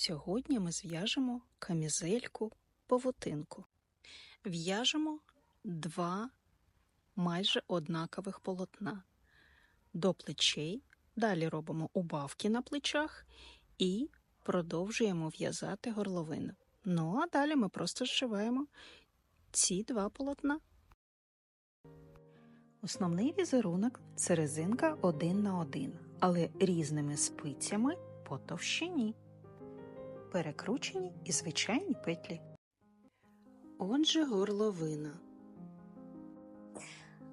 Сьогодні ми зв'яжемо камізельку павутинку. В'яжемо два майже однакових полотна до плечей. Далі робимо убавки на плечах і продовжуємо в'язати горловину. Ну а далі ми просто зшиваємо ці два полотна. Основний візерунок це резинка один на один, але різними спицями по товщині, перекручені і звичайні петлі. Отже, горловина.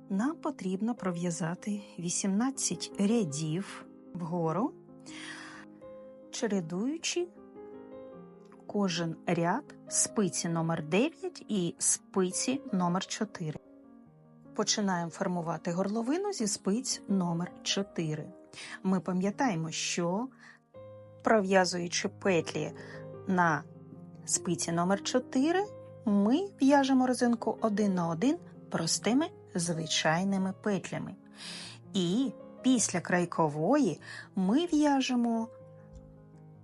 Нам потрібно пров'язати 18 рядів вгору, чередуючи кожен ряд спиці номер 9 і спиці номер 4. Починаємо формувати горловину зі спиць номер 4. Ми пам'ятаємо, що пров'язуючи петлі на спиці номер 4, ми в'яжемо резинку один на один простими звичайними петлями. І після крайкової ми в'яжемо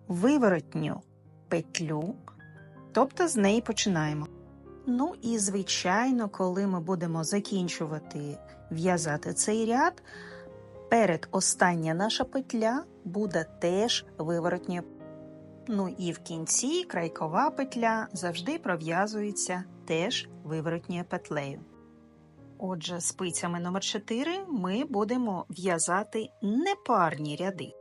виворотню петлю, тобто з неї починаємо. Ну і, звичайно, коли ми будемо закінчувати в'язати цей ряд, перед остання наша петля буде теж виворотньою. Ну і в кінці крайкова петля завжди пров'язується теж виворотньою петлею. Отже, спицями номер 4 ми будемо в'язати непарні ряди.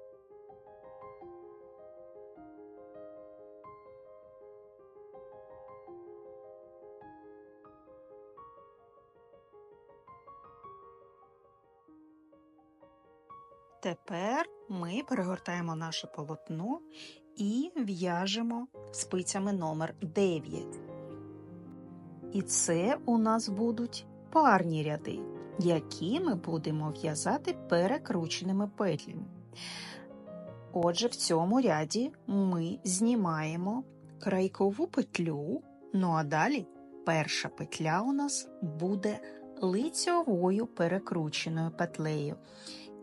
Тепер ми перегортаємо наше полотно і в'яжемо спицями номер 9. І це у нас будуть парні ряди, які ми будемо в'язати перекрученими петлями. Отже, в цьому ряді ми знімаємо крайкову петлю, ну а далі перша петля у нас буде лицьовою перекрученою петлею.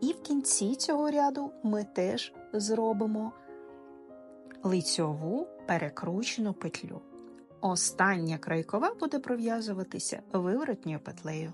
І в кінці цього ряду ми теж зробимо лицьову перекручену петлю. Остання крайкова буде пров'язуватися виворотньою петлею.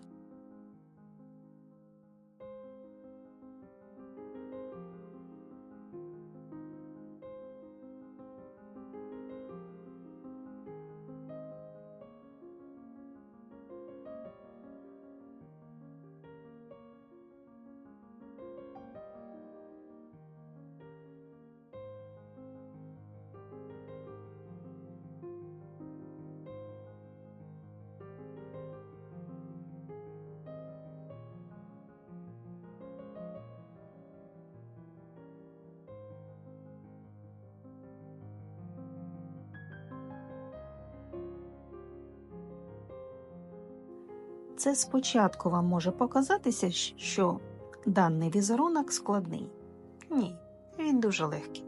Це спочатку вам може показатися, що даний візерунок складний. Ні, він дуже легкий.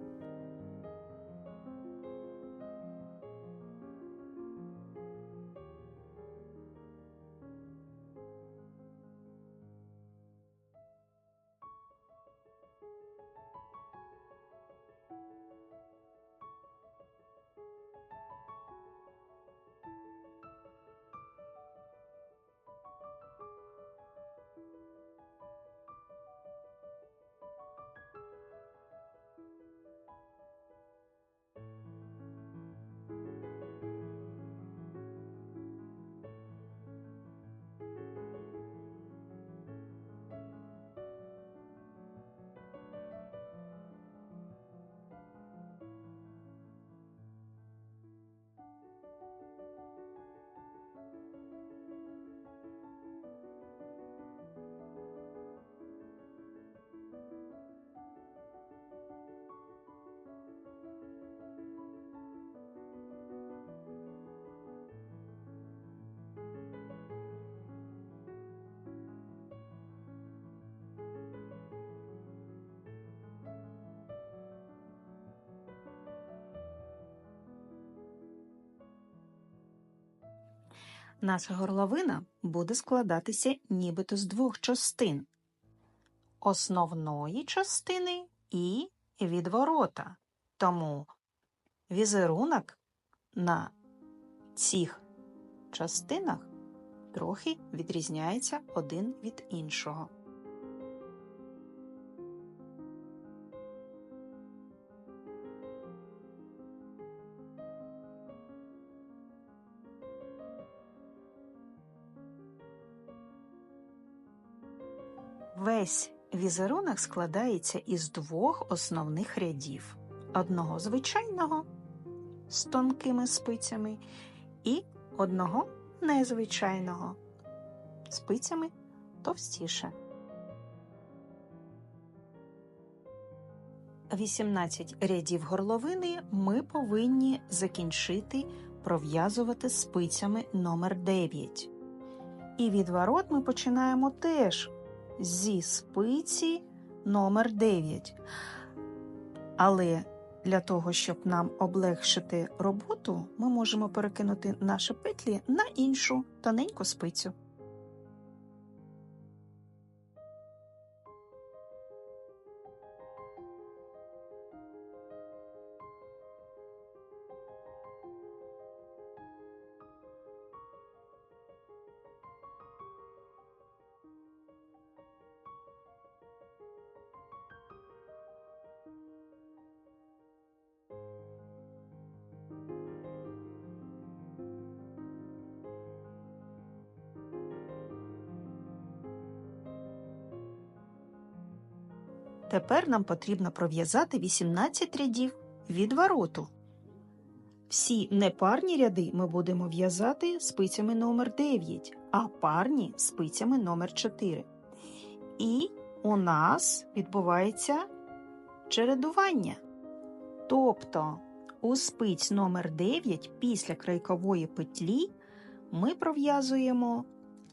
Наша горловина буде складатися нібито з двох частин основної частини і відворота. Тому Візерунок на цих частинах трохи відрізняється один від іншого. Весь візерунок складається із двох основних рядів: одного звичайного з тонкими спицями і одного незвичайного спицями товстіше. 18 рядів горловини ми повинні закінчити пров'язувати спицями номер 9. І відворот ми починаємо теж зі спиці номер 9. Але для того, щоб нам облегшити роботу, ми можемо перекинути наші петлі на іншу тоненьку спицю. Тепер нам потрібно пров'язати 18 рядів відвороту. Всі непарні ряди ми будемо в'язати спицями номер 9, а парні спицями номер 4. І у нас відбувається чередування. Тобто у спиць номер 9 після крайкової петлі ми пров'язуємо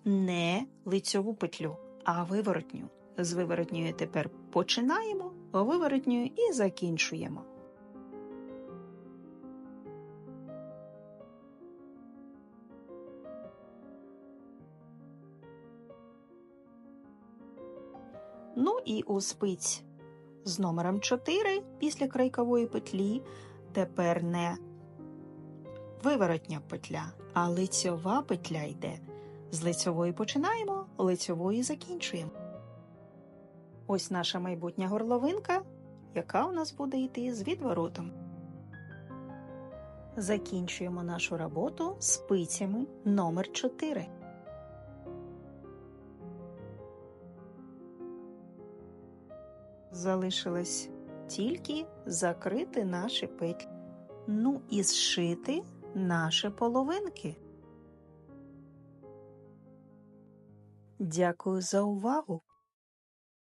не лицьову петлю, а виворотню. З виворотньою тепер починаємо, виворотньою і закінчуємо. Ну і у спиць з номером 4 після крайкової петлі тепер не виворотня петля, а лицьова петля йде. З лицьової починаємо, лицьової закінчуємо. Ось наша майбутня горловинка, яка у нас буде йти з відворотом. Закінчуємо нашу роботу спицями номер 4. Залишилось тільки закрити наші петлі. Ну і зшити наші половинки. Дякую за увагу!